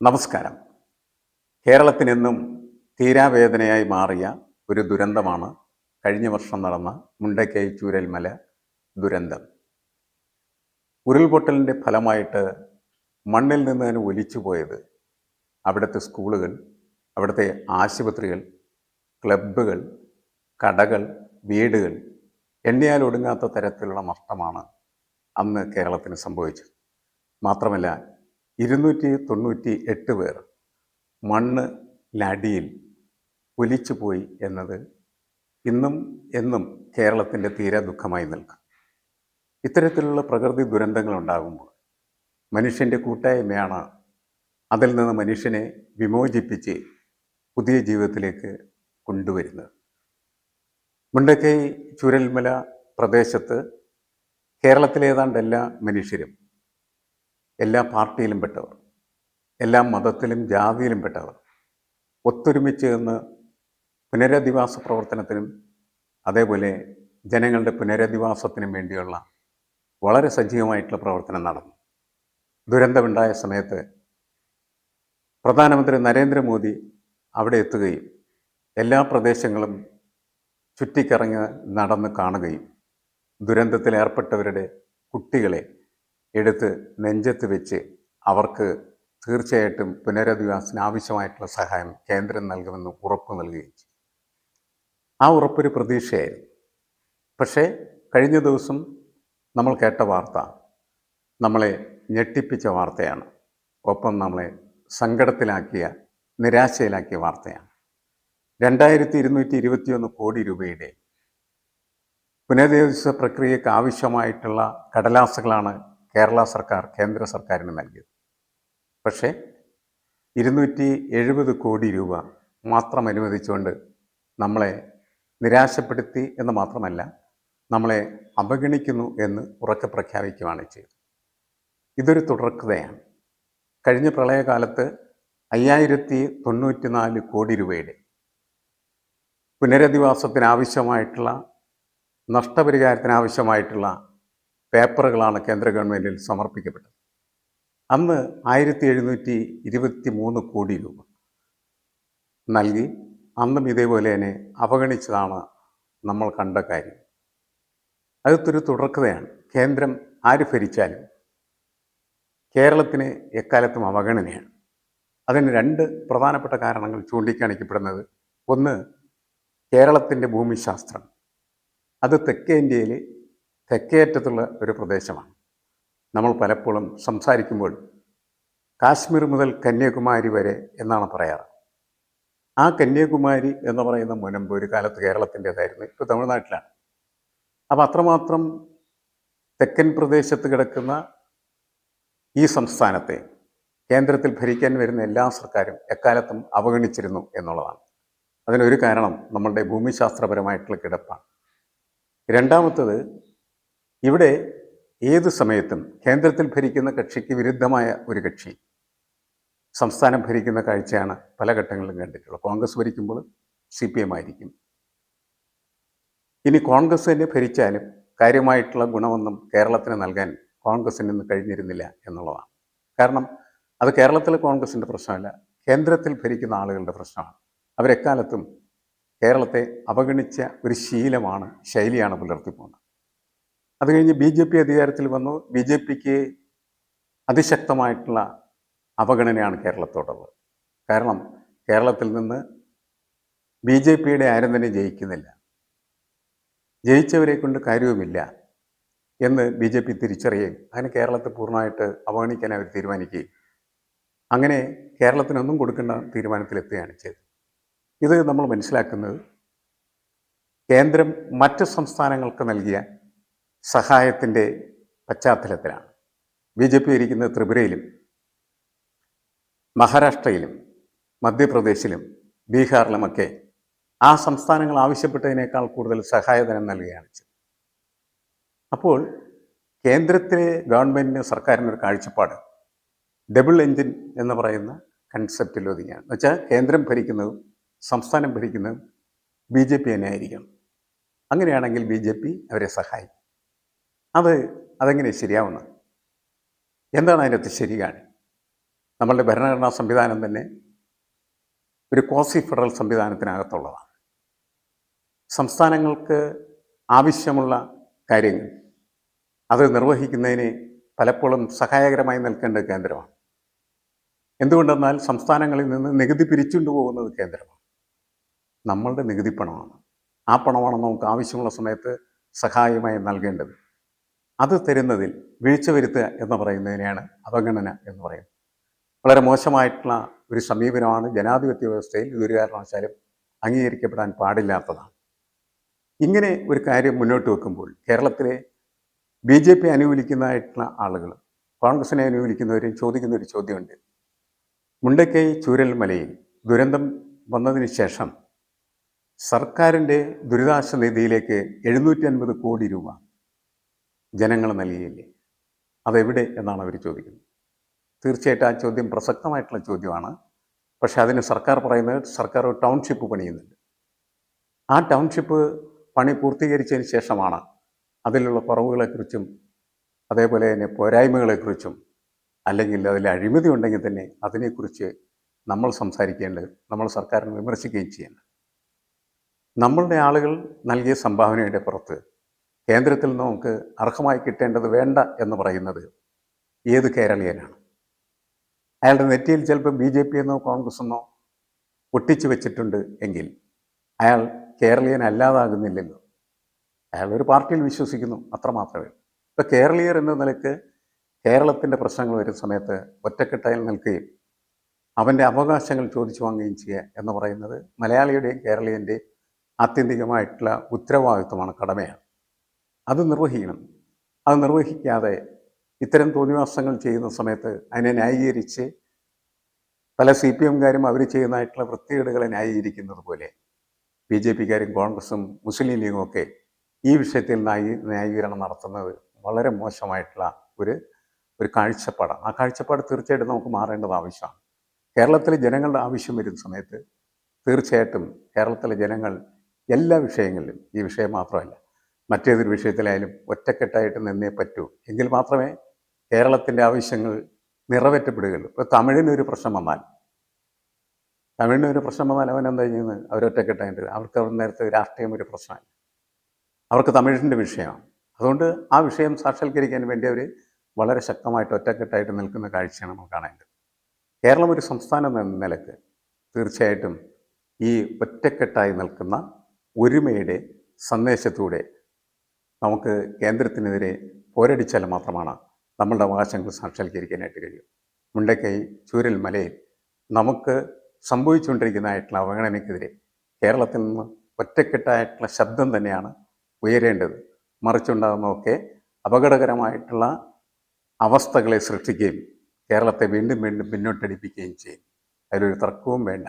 നമസ്കാരം. കേരളത്തിനെന്നും തീരാവേദനയായി മാറിയ ഒരു ദുരന്തമാണ് കഴിഞ്ഞ വർഷം നടന്ന മുണ്ടക്കൈ ചൂരൽമല ദുരന്തം. ഉരുൾപൊട്ടലിന്റെ ഫലമായിട്ട് മണ്ണിൽ നിന്ന് തന്നെ ഒലിച്ചു പോയത് അവിടുത്തെ സ്കൂളുകൾ അവിടുത്തെ ആശുപത്രികൾ ക്ലബ്ബുകൾ കടകൾ വീടുകൾ എണ്ണിയാൽ ഒടുങ്ങാത്ത തരത്തിലുള്ള നഷ്ടമാണ് അന്ന് കേരളത്തിന് സംഭവിച്ചത്. മാത്രമല്ല ഇരുന്നൂറ്റി തൊണ്ണൂറ്റി എട്ട് പേർ മണ്ണ് ലടിയിൽ ഒലിച്ചു പോയി എന്നത് ഇന്നും എന്നും കേരളത്തിന്റെ തീരെ ദുഃഖമായി നിൽക്കും. ഇത്തരത്തിലുള്ള പ്രകൃതി ദുരന്തങ്ങൾ ഉണ്ടാകുമ്പോൾ മനുഷ്യന്റെ കൂട്ടായ്മയാണ് അതിൽ നിന്ന് മനുഷ്യനെ വിമോചിപ്പിച്ച് പുതിയ ജീവിതത്തിലേക്ക് കൊണ്ടുവരുന്നത്. മുണ്ടക്കൈ ചുരൽമല പ്രദേശത്ത് കേരളത്തിലെ ഏതാണ്ട് എല്ലാ മനുഷ്യരും എല്ലാ പാർട്ടിയിലും പെട്ടവർ എല്ലാ മതത്തിലും ജാതിയിലും പെട്ടവർ ഒത്തൊരുമിച്ച് നിന്ന് പുനരധിവാസ പ്രവർത്തനത്തിനും അതേപോലെ ജനങ്ങളുടെ പുനരധിവാസത്തിനും വേണ്ടിയുള്ള വളരെ സജീവമായിട്ടുള്ള പ്രവർത്തനം നടന്നു. ദുരന്തമുണ്ടായ സമയത്ത് പ്രധാനമന്ത്രി നരേന്ദ്രമോദി അവിടെ എത്തുകയും എല്ലാ പ്രദേശങ്ങളും ചുറ്റിക്കറങ്ങി നടന്ന് കാണുകയും ദുരന്തത്തിൽ ഏർപ്പെട്ടവരുടെ കുട്ടികളെ എടുത്ത് നെഞ്ചത്ത് വെച്ച് അവർക്ക് തീർച്ചയായിട്ടും പുനരധിവാസത്തിന് ആവശ്യമായിട്ടുള്ള സഹായം കേന്ദ്രം നൽകുമെന്ന് ഉറപ്പ് നൽകുകയും ആ ഉറപ്പൊരു പ്രതീക്ഷയായിരുന്നു. പക്ഷേ കഴിഞ്ഞ ദിവസം നമ്മൾ കേട്ട വാർത്ത നമ്മളെ ഞെട്ടിപ്പിച്ച വാർത്തയാണ്. ഒപ്പം നമ്മളെ സങ്കടത്തിലാക്കിയ നിരാശയിലാക്കിയ വാർത്തയാണ്. രണ്ടായിരത്തി ഇരുന്നൂറ്റി ഇരുപത്തിയൊന്ന് കോടി രൂപയുടെ പുനരധിവാസ പ്രക്രിയക്ക് ആവശ്യമായിട്ടുള്ള കടലാസുകളാണ് കേരള സർക്കാർ കേന്ദ്ര സർക്കാരിന് നൽകിയത്. പക്ഷേ ഇരുന്നൂറ്റി എഴുപത് കോടി രൂപ മാത്രം അനുവദിച്ചുകൊണ്ട് നമ്മളെ നിരാശപ്പെടുത്തി എന്ന് മാത്രമല്ല നമ്മളെ അവഗണിക്കുന്നു എന്ന് ഉറക്കെ പ്രഖ്യാപിക്കുകയാണ് ചെയ്തത്. ഇതൊരു തുടർക്കഥയാണ്. കഴിഞ്ഞ പ്രളയകാലത്ത് അയ്യായിരത്തി തൊണ്ണൂറ്റി നാല് കോടി രൂപയുടെ പുനരധിവാസത്തിനാവശ്യമായിട്ടുള്ള നഷ്ടപരിഹാരത്തിനാവശ്യമായിട്ടുള്ള പേപ്പറുകളാണ് കേന്ദ്ര ഗവൺമെന്റിൽ സമർപ്പിക്കപ്പെട്ടത്. അന്ന് ആയിരത്തി എഴുന്നൂറ്റി ഇരുപത്തി മൂന്ന് കോടി രൂപ നൽകി. അന്നും ഇതേപോലെ തന്നെ അവഗണിച്ചതാണ് നമ്മൾ കണ്ട കാര്യം. അതൊരു തുടർക്കഥയാണ്. കേന്ദ്രം ആര് ഭരിച്ചാലും കേരളത്തിന് എക്കാലത്തും അവഗണനയാണ്. അതിന് രണ്ട് പ്രധാനപ്പെട്ട കാരണങ്ങൾ ചൂണ്ടിക്കാണിക്കപ്പെടുന്നത്. ഒന്ന് കേരളത്തിന്റെ ഭൂമിശാസ്ത്രം. അത് തെക്കേ ഇന്ത്യയിൽ തെക്കേയറ്റത്തുള്ള ഒരു പ്രദേശമാണ്. നമ്മൾ പലപ്പോഴും സംസാരിക്കുമ്പോൾ കാശ്മീർ മുതൽ കന്യാകുമാരി വരെ എന്നാണ് പറയാറ്. ആ കന്യാകുമാരി എന്ന് പറയുന്ന മുനമ്പ് ഒരു കാലത്ത് കേരളത്തിന്റെതായിരുന്നു ഇപ്പോൾ തമിഴ്നാട്ടിലാണ്. അപ്പം അത്രമാത്രം തെക്കൻ പ്രദേശത്ത് കിടക്കുന്ന ഈ സംസ്ഥാനത്തെ കേന്ദ്രത്തിൽ ഭരിക്കാൻ വരുന്ന എല്ലാ സർക്കാരും എക്കാലത്തും അവഗണിച്ചിരുന്നു എന്നുള്ളതാണ്. അതിനൊരു കാരണം നമ്മളുടെ ഭൂമിശാസ്ത്രപരമായിട്ടുള്ള കിടപ്പാണ്. രണ്ടാമത്തത് ഇവിടെ ഏത് സമയത്തും കേന്ദ്രത്തിൽ ഭരിക്കുന്ന കക്ഷിക്ക് വിരുദ്ധമായ ഒരു കക്ഷി സംസ്ഥാനം ഭരിക്കുന്ന കാഴ്ചയാണ് പല ഘട്ടങ്ങളിലും കണ്ടിട്ടുള്ളത്. കോൺഗ്രസ് ഭരിക്കുമ്പോൾ സി പി എം ആയിരിക്കും. ഇനി കോൺഗ്രസ് തന്നെ ഭരിച്ചാലും കാര്യമായിട്ടുള്ള ഗുണമൊന്നും കേരളത്തിന് നൽകാൻ കോൺഗ്രസിന് ഇന്ന് കഴിഞ്ഞിരുന്നില്ല എന്നുള്ളതാണ്. കാരണം അത് കേരളത്തിലെ കോൺഗ്രസിന്റെ പ്രശ്നമല്ല കേന്ദ്രത്തിൽ ഭരിക്കുന്ന ആളുകളുടെ പ്രശ്നമാണ്. അവരെക്കാലത്തും കേരളത്തെ അവഗണിച്ച ഒരു ശീലമാണ് ശൈലിയാണ് പുലർത്തിപ്പോകുന്നത്. അത് കഴിഞ്ഞ് ബി ജെ പി അധികാരത്തിൽ വന്നു. ബി ജെ പിക്ക് അതിശക്തമായിട്ടുള്ള അവഗണനയാണ് കേരളത്തോടുള്ളത്. കാരണം കേരളത്തിൽ നിന്ന് ബി ജെ പിയുടെ ആരും തന്നെ ജയിക്കുന്നില്ല. ജയിച്ചവരെ കൊണ്ട് കാര്യവുമില്ല എന്ന് ബി ജെ പി തിരിച്ചറിയുകയും അങ്ങനെ കേരളത്തെ പൂർണമായിട്ട് അവഗണിക്കാൻ അവർ തീരുമാനിക്കുകയും അങ്ങനെ കേരളത്തിനൊന്നും കൊടുക്കേണ്ട തീരുമാനത്തിലെത്തുകയാണ് ചെയ്തത്. ഇത് നമ്മൾ മനസ്സിലാക്കുന്നത് കേന്ദ്രം മറ്റ് സംസ്ഥാനങ്ങൾക്ക് നൽകിയ സഹായത്തിന്റെ പശ്ചാത്തലത്തിലാണ്. ബി ജെ പി ഇരിക്കുന്നത് ത്രിപുരയിലും മഹാരാഷ്ട്രയിലും മധ്യപ്രദേശിലും ബീഹാറിലുമൊക്കെ ആ സംസ്ഥാനങ്ങൾ ആവശ്യപ്പെട്ടതിനേക്കാൾ കൂടുതൽ സഹായധനം നൽകുകയാണ് ചെയ്തത്. അപ്പോൾ കേന്ദ്രത്തിലെ ഗവൺമെന്റിന് സർക്കാരിനൊരു കാഴ്ചപ്പാട് ഡബിൾ എൻജിൻ എന്ന് പറയുന്ന കൺസെപ്റ്റിൽ ഒതുങ്ങിയാണ്. എന്നുവെച്ചാൽ കേന്ദ്രം ഭരിക്കുന്നതും സംസ്ഥാനം ഭരിക്കുന്നതും ബി ജെ പി തന്നെ ആയിരിക്കണം അങ്ങനെയാണെങ്കിൽ ബി ജെ പി അവരെ സഹായിക്കും. അത് അതെങ്ങനെ ശരിയാവുന്നത്? എന്താണ് അതിനകത്ത് ശരിയാണ് നമ്മളുടെ ഭരണഘടനാ സംവിധാനം തന്നെ ഒരു കോസി ഫെഡറൽ സംവിധാനത്തിനകത്തുള്ളതാണ്. സംസ്ഥാനങ്ങൾക്ക് ആവശ്യമുള്ള കാര്യങ്ങൾ അത് നിർവഹിക്കുന്നതിന് പലപ്പോഴും സഹായകരമായി നിൽക്കേണ്ടത് കേന്ദ്രമാണ്. എന്തുകൊണ്ടെന്നാൽ സംസ്ഥാനങ്ങളിൽ നിന്ന് നികുതി പിരിച്ചുകൊണ്ട് പോകുന്നത് കേന്ദ്രമാണ്. നമ്മളുടെ നികുതി പണമാണ്. ആ പണമാണ് നമുക്ക് ആവശ്യമുള്ള സമയത്ത് സഹായമായി നൽകേണ്ടത്. അത് തരുന്നതിൽ വീഴ്ച വരുത്തുക എന്ന് പറയുന്നതിനെയാണ് അവഗണന എന്ന് പറയുന്നത്. വളരെ മോശമായിട്ടുള്ള ഒരു സമീപനമാണ് ജനാധിപത്യ വ്യവസ്ഥയിൽ ഇതൊരു കാരണവശാലും അംഗീകരിക്കപ്പെടാൻ പാടില്ലാത്തതാണ്. ഇങ്ങനെ ഒരു കാര്യം മുന്നോട്ട് വെക്കുമ്പോൾ കേരളത്തിലെ ബി ജെ പി അനുകൂലിക്കുന്നതായിട്ടുള്ള ആളുകൾ കോൺഗ്രസിനെ അനുകൂലിക്കുന്നവരും ചോദിക്കുന്ന ഒരു ചോദ്യമുണ്ട്. മുണ്ടക്കൈ ചൂരൽമലയിൽ ദുരന്തം വന്നതിന് ശേഷം സർക്കാരിന്റെ ദുരിതാശ്വാസ നിധിയിലേക്ക് എഴുന്നൂറ്റി അൻപത് കോടി രൂപ ജനങ്ങൾ നൽകിയില്ലേ? അതെവിടെ എന്നാണ് അവർ ചോദിക്കുന്നത്. തീർച്ചയായിട്ടും ആ ചോദ്യം പ്രസക്തമായിട്ടുള്ള ചോദ്യമാണ്. പക്ഷേ അതിന് സർക്കാർ പറയുന്നത് സർക്കാർ ഒരു ടൗൺഷിപ്പ് പണിയുന്നുണ്ട്. ആ ടൗൺഷിപ്പ് പണി പൂർത്തീകരിച്ചതിന് ശേഷമാണ് അതിലുള്ള കുറവുകളെക്കുറിച്ചും അതേപോലെ തന്നെ പോരായ്മകളെക്കുറിച്ചും അല്ലെങ്കിൽ അതിൽ അഴിമതി ഉണ്ടെങ്കിൽ തന്നെ അതിനെക്കുറിച്ച് നമ്മൾ സംസാരിക്കേണ്ടത് നമ്മൾ സർക്കാരിനെ വിമർശിക്കുകയും ചെയ്യേണ്ടത്. നമ്മളുടെ ആളുകൾ നൽകിയ സംഭാവനയുടെ പുറത്ത് കേന്ദ്രത്തിൽ നിന്ന് നമുക്ക് അർഹമായി കിട്ടേണ്ടത് വേണ്ട എന്ന് പറയുന്നത് ഏത് കേരളീയനാണ്? അയാളുടെ നെറ്റിയിൽ ചിലപ്പോൾ ബി ജെ പി എന്നോ കോൺഗ്രസ് എന്നോ ഒട്ടിച്ചു വെച്ചിട്ടുണ്ട് എങ്കിൽ അയാൾ കേരളീയനല്ലാതാകുന്നില്ലല്ലോ അയാൾ ഒരു പാർട്ടിയിൽ വിശ്വസിക്കുന്നു അത്രമാത്രമേ ഇപ്പം കേരളീയർ എന്ന നിലയ്ക്ക് കേരളത്തിന്റെ പ്രശ്നങ്ങൾ വരുന്ന സമയത്ത് ഒറ്റക്കെട്ടായി നിൽക്കുകയും അവന്റെ അവകാശങ്ങൾ ചോദിച്ചു വാങ്ങുകയും ചെയ്യുക എന്ന് പറയുന്നത് മലയാളിയുടെയും കേരളീയന്റെയും ആത്യന്തികമായിട്ടുള്ള ഉത്തരവാദിത്വമാണ് കടമയാണ്. അത് നിർവഹിക്കണം. അത് നിർവഹിക്കാതെ ഇത്തരം തോന്നിവാസങ്ങൾ ചെയ്യുന്ന സമയത്ത് അതിനെ ന്യായീകരിച്ച് പല സി പി എംകാരും അവർ ചെയ്യുന്നതായിട്ടുള്ള വൃത്തികേടുകളെ ന്യായീകരിക്കുന്നത് പോലെ ബി ജെ പിക്കാരും കോൺഗ്രസും മുസ്ലിം ലീഗും ഒക്കെ ഈ വിഷയത്തിൽ ന്യായീ ന്യായീകരണം നടത്തുന്നത് വളരെ മോശമായിട്ടുള്ള ഒരു ഒരു കാഴ്ചപ്പാടാണ്. ആ കാഴ്ചപ്പാട് തീർച്ചയായിട്ടും നമുക്ക് മാറേണ്ടത് ആവശ്യമാണ്. കേരളത്തിലെ ജനങ്ങളുടെ ആവശ്യം വരുന്ന സമയത്ത് തീർച്ചയായിട്ടും കേരളത്തിലെ ജനങ്ങൾ എല്ലാ വിഷയങ്ങളിലും ഈ വിഷയം മാത്രമല്ല മറ്റേതൊരു വിഷയത്തിലായാലും ഒറ്റക്കെട്ടായിട്ട് നിന്നേ പറ്റൂ. എങ്കിൽ മാത്രമേ കേരളത്തിന്റെ ആവശ്യങ്ങൾ നിറവേറ്റപ്പെടുകയുള്ളൂ. ഇപ്പോൾ തമിഴിനൊരു പ്രശ്നം വന്നാൽ തമിഴിനൊരു പ്രശ്നം വന്നാൽ അവൻ എന്താ ചെയ്യുന്നത്? അവരൊറ്റക്കെട്ടായിട്ട് അവർക്ക് അവർ നേരത്തെ രാഷ്ട്രീയം ഒരു പ്രശ്നമാണ് അവർക്ക് തമിഴിന്റെ വിഷയമാണ്. അതുകൊണ്ട് ആ വിഷയം സാക്ഷാത്കരിക്കാൻ വേണ്ടി അവർ വളരെ ശക്തമായിട്ട് ഒറ്റക്കെട്ടായിട്ട് നിൽക്കുന്ന കാഴ്ചയാണ് നമ്മൾ കാണേണ്ടത്. കേരളം ഒരു സംസ്ഥാനം എന്ന നിലയ്ക്ക് തീർച്ചയായിട്ടും ഈ ഒറ്റക്കെട്ടായി നിൽക്കുന്ന ഒരുമയുടെ സന്ദേശത്തൂടെ നമുക്ക് കേന്ദ്രത്തിനെതിരെ പോരടിച്ചാൽ മാത്രമാണ് നമ്മളുടെ അവകാശങ്ങൾ സാക്ഷാത്കരിക്കാനായിട്ട് കഴിയും. മുണ്ടക്കൈ ചൂരൽ മലയിൽ നമുക്ക് സംഭവിച്ചുകൊണ്ടിരിക്കുന്നതായിട്ടുള്ള അവഗണനയ്ക്കെതിരെ കേരളത്തിൽ നിന്ന് ഒറ്റക്കെട്ടായിട്ടുള്ള ശബ്ദം തന്നെയാണ് ഉയരേണ്ടത്. മറിച്ചുണ്ടാകുന്നതൊക്കെ അപകടകരമായിട്ടുള്ള അവസ്ഥകളെ സൃഷ്ടിക്കുകയും കേരളത്തെ വീണ്ടും വീണ്ടും പിന്നോട്ടടിപ്പിക്കുകയും ചെയ്യും. അതിലൊരു തർക്കവും വേണ്ട.